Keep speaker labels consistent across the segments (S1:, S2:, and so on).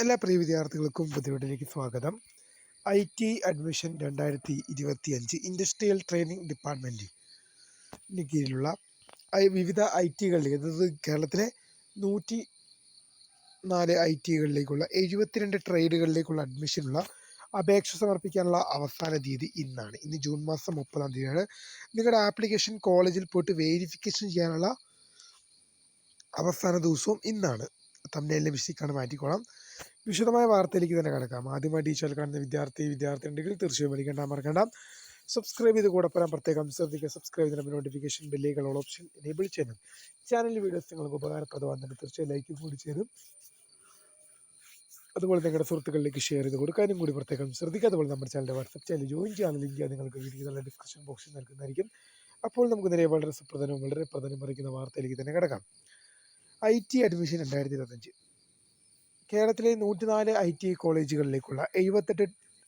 S1: എല്ലാ പ്രിയ വിദ്യാർത്ഥികൾക്കും പുതിയവിടിലേക്ക് സ്വാഗതം. ഐ ടി അഡ്മിഷൻ രണ്ടായിരത്തി ഇരുപത്തി അഞ്ച് ഇൻഡസ്ട്രിയൽ ട്രെയിനിങ് ഡിപ്പാർട്ട്മെന്റിന് കീഴിലുള്ള വിവിധ ഐ ടികളിലേക്ക് അതായത് കേരളത്തിലെ നൂറ്റി നാല് ഐ ടികളിലേക്കുള്ള എഴുപത്തിരണ്ട് ട്രേഡുകളിലേക്കുള്ള അഡ്മിഷനുള്ള അപേക്ഷ സമർപ്പിക്കാനുള്ള അവസാന തീയതി ഇന്നാണ്. ഇന്ന് ജൂൺ മാസം മുപ്പതാം തീയതിയാണ്. നിങ്ങളുടെ ആപ്ലിക്കേഷൻ കോളേജിൽ പോയിട്ട് വേരിഫിക്കേഷൻ ചെയ്യാനുള്ള അവസാന ദിവസവും ഇന്നാണ്. തമ്മിലെ മിസ്റ്റേക്കാണ് മാറ്റിക്കോളാം. വിശദമായ വാർത്തയിലേക്ക് തന്നെ കിടക്കാം. ആദ്യമായി ടീച്ചറിൽ ചാനൽ കാണുന്ന വിദ്യാർത്ഥി വിദ്യാർത്ഥി ഉണ്ടെങ്കിൽ തീർച്ചയായും വിളിക്കേണ്ട മറക്കണ്ട. സബ്സ്ക്രൈബ് ചെയ്ത് കൂടെ പറയാൻ പ്രത്യേകം ശ്രദ്ധിക്കുക. സബ്സ്ക്രൈബ് ചെയ്യുന്ന നോട്ടിഫിക്കേഷൻ ബില്ലുകൾ ഓപ്ഷൻ എനേബിൾ ചെയ്യണം ചാനലിൽ വീഡിയോസ് നിങ്ങൾക്ക് ഉപകാരപ്രദമാകുന്നുണ്ട് തീർച്ചയായും ലൈക്ക് കൂടി ചേരും അതുപോലെ നിങ്ങളുടെ സുഹൃത്തുക്കളിലേക്ക് ഷെയർ ചെയ്ത് കൊടുക്കാനും കൂടി പ്രത്യേകം ശ്രദ്ധിക്കുക. അതുപോലെ നമ്മുടെ ചാനലിന്റെ വാട്സപ്പ് ചാനൽ ജോയിൻ ചെയ്യാൻ ലിങ്ക് നിങ്ങൾക്ക് വീഡിയോ ഡിസ്ക്രിപ്ഷൻ ബോക്സിൽ നൽകുന്നതായിരിക്കും. അപ്പോൾ നമുക്ക് നേരെ വളരെ സുപ്രധാനവും വളരെ പ്രധാനം അറിയിക്കുന്ന വാർത്തയിലേക്ക് തന്നെ കിടക്കാം. ഐ ടി അഡ്മിഷൻ രണ്ടായിരത്തി ഇരുപത്തഞ്ച്. കേരളത്തിലെ നൂറ്റിനാല് ഐ ടി കോളേജുകളിലേക്കുള്ള എഴുപത്തെട്ട്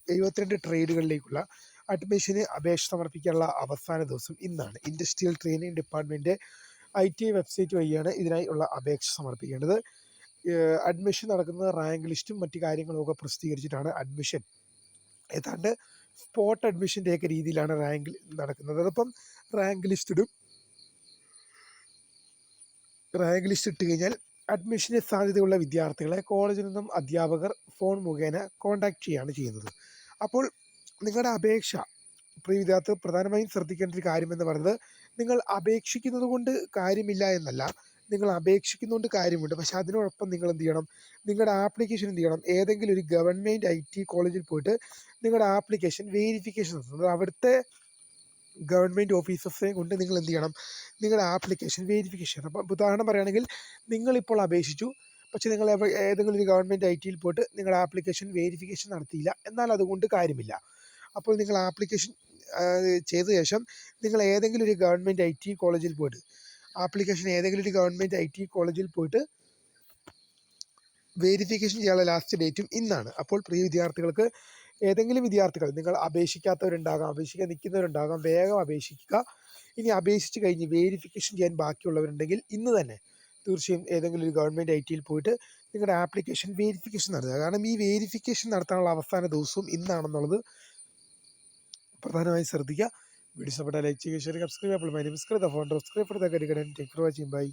S1: എഴുപത്തിരണ്ട് ട്രേഡുകളിലേക്കുള്ള അഡ്മിഷന് അപേക്ഷ സമർപ്പിക്കാനുള്ള അവസാന ദിവസം ഇന്നാണ്. Industrial training department I T website വഴിയാണ് ഇതിനായി ഉള്ള അപേക്ഷ സമർപ്പിക്കേണ്ടത്. അഡ്മിഷൻ നടക്കുന്നത് റാങ്ക് ലിസ്റ്റും മറ്റു കാര്യങ്ങളും ഒക്കെ പ്രസിദ്ധീകരിച്ചിട്ടാണ് അഡ്മിഷൻ ഏതാണ്ട് സ്പോട്ട് അഡ്മിഷന്റെയൊക്കെ രീതിയിലാണ് റാങ്ക് നടക്കുന്നത്. അതപ്പം റാങ്ക് ലിസ്റ്റ് ഇടും റാങ്ക് ലിസ്റ്റ് ഇട്ട് കഴിഞ്ഞാൽ അഡ്മിഷന് സാധ്യതയുള്ള വിദ്യാർത്ഥികളെ കോളേജിൽ നിന്നും അധ്യാപകർ ഫോൺ മുഖേന കോൺടാക്ട് ചെയ്യുകയാണ് ചെയ്യുന്നത്. അപ്പോൾ നിങ്ങളുടെ അപേക്ഷ പ്രിയ വിദ്യാർത്ഥി പ്രധാനമായും ശ്രദ്ധിക്കേണ്ട ഒരു കാര്യമെന്ന് പറയുന്നത് നിങ്ങൾ അപേക്ഷിക്കുന്നത് കൊണ്ട് കാര്യമില്ല എന്നല്ല. നിങ്ങൾ അപേക്ഷിക്കുന്നതുകൊണ്ട് കാര്യമുണ്ട്. പക്ഷെ അതിനോടൊപ്പം നിങ്ങൾ എന്ത് ചെയ്യണം? നിങ്ങളുടെ ആപ്ലിക്കേഷൻ എന്ത് ചെയ്യണം? ഏതെങ്കിലും ഒരു ഗവൺമെന്റ് ഐ ടി കോളേജിൽ പോയിട്ട് നിങ്ങളുടെ ആപ്ലിക്കേഷൻ വേരിഫിക്കേഷൻ നടത്തുന്നത്. അവിടുത്തെ ഗവൺമെന്റ് ഓഫീസസ് കൊണ്ട് നിങ്ങൾ എന്ത് ചെയ്യണം? നിങ്ങളുടെ ആപ്ലിക്കേഷൻ വെരിഫിക്കേഷൻ അപ്പം ഉദാഹരണം പറയുകയാണെങ്കിൽ നിങ്ങളിപ്പോൾ അപേക്ഷിച്ചു. പക്ഷേ നിങ്ങൾ ഏതെങ്കിലും ഒരു ഗവൺമെന്റ് ഐ ടിയിൽ പോയിട്ട് നിങ്ങളുടെ ആപ്ലിക്കേഷൻ വെരിഫിക്കേഷൻ നടത്തിയില്ല. എന്നാൽ അതുകൊണ്ട് കാര്യമില്ല. അപ്പോൾ നിങ്ങൾ ആപ്ലിക്കേഷൻ ചെയ്ത ശേഷം നിങ്ങൾ ഏതെങ്കിലും ഒരു ഗവൺമെന്റ് ഐ ടി കോളേജിൽ പോയിട്ട് ആപ്ലിക്കേഷൻ ഏതെങ്കിലും ഒരു ഗവൺമെന്റ് ഐ ടി കോളേജിൽ പോയിട്ട് വെരിഫിക്കേഷൻ ചെയ്യാനുള്ള ലാസ്റ്റ് ഡേറ്റും ഇന്നാണ്. അപ്പോൾ പ്രിയ വിദ്യാർത്ഥികൾക്ക് ഏതെങ്കിലും വിദ്യാർത്ഥികൾ നിങ്ങൾ അപേക്ഷിക്കാത്തവരുണ്ടാകാം അപേക്ഷിക്കാൻ നിൽക്കുന്നവരുണ്ടാകാം വേഗം അപേക്ഷിക്കുക. ഇനി അപേക്ഷിച്ച് കഴിഞ്ഞ് വേരിഫിക്കേഷൻ ചെയ്യാൻ ബാക്കിയുള്ളവരുണ്ടെങ്കിൽ ഇന്ന് തന്നെ തീർച്ചയായും ഏതെങ്കിലും ഒരു ഗവൺമെന്റ് ഐ ടിയിൽ പോയിട്ട് നിങ്ങളുടെ ആപ്ലിക്കേഷൻ വേരിഫിക്കേഷൻ നടത്തുക. കാരണം ഈ വേരിഫിക്കേഷൻ നടത്താനുള്ള അവസാന ദിവസവും ഇന്നാണെന്നുള്ളത് പ്രധാനമായും ശ്രദ്ധിക്കുക. വീഡിയോ ഇഷ്ടപ്പെട്ടാൽ ലൈക്ക് ചെയ്യുക ഷെയർ സബ്സ്ക്രൈബ് അപ്പോൾ my name is phone subscribe for take for watching bye